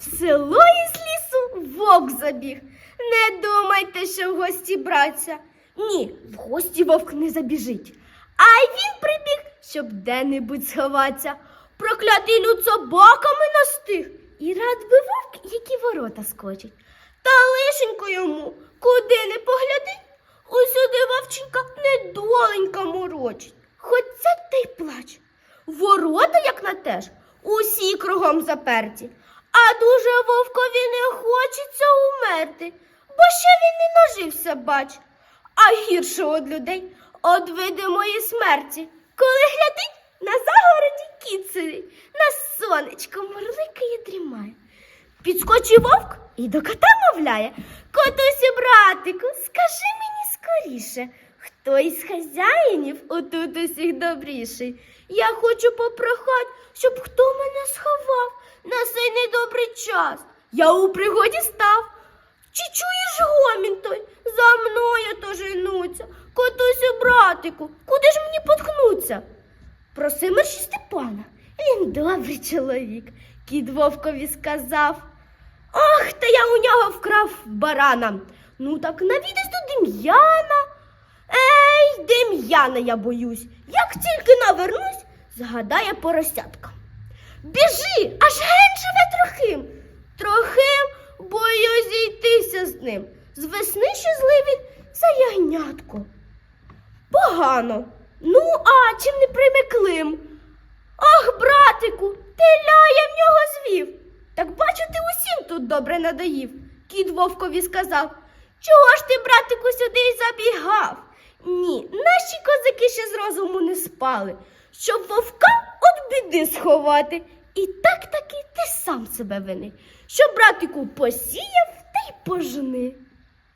В село із лісу вовк забіг. Не думайте, що в гості братися. Ні, в гості вовк не забіжить. А він прибіг, щоб де-небудь сховатися. Проклятий люд собаками настиг. І рад би вовк, які ворота скочить. Та лишенько йому, куди не погляди, усюди вовченька недоленька морочить. Хоч це та й плач. Ворота, як на те ж, усі кругом заперті. А дуже вовкові не хочеться умерти, бо ще він не нажився, бач. А гірше од людей, од видимої смерті, коли глядить на загороді сидить, на сонечко мурликає дрімає. Підскочив вовк і до кота мовляє. Котусю, братику, скажи мені скоріше, хто із хазяїнів отут усіх добріший. Я хочу попрохать, щоб хто мене сховав час. Я у пригоді став. Чи чуєш гомін той? За мною то женуться. Котусю, братику, куди ж мені поткнуться? Проси мерші Степана. Він добрий чоловік, кіт вовкові сказав. Ах, та я у нього вкрав барана. Ну так навідись до Дем'яна. Ей, Дем'яна, я боюсь. Як тільки навернусь, згадає поросятка. Біжи, аж ген живе трохим. Трохим боюсь зійтися з ним. З весни злий за ягнятко. Погано. Ну, а чим не прийме Клим? Ах, братику, ти ляє в нього звів. Так бачу, ти усім тут добре надоїв. Кіт вовкові сказав. Чого ж ти, братику, сюди й забігав? Ні, наші козаки ще з розуму не спали, щоб вовка от біди сховати. І так таки ти сам себе вини, що братику посіяв та й пожни.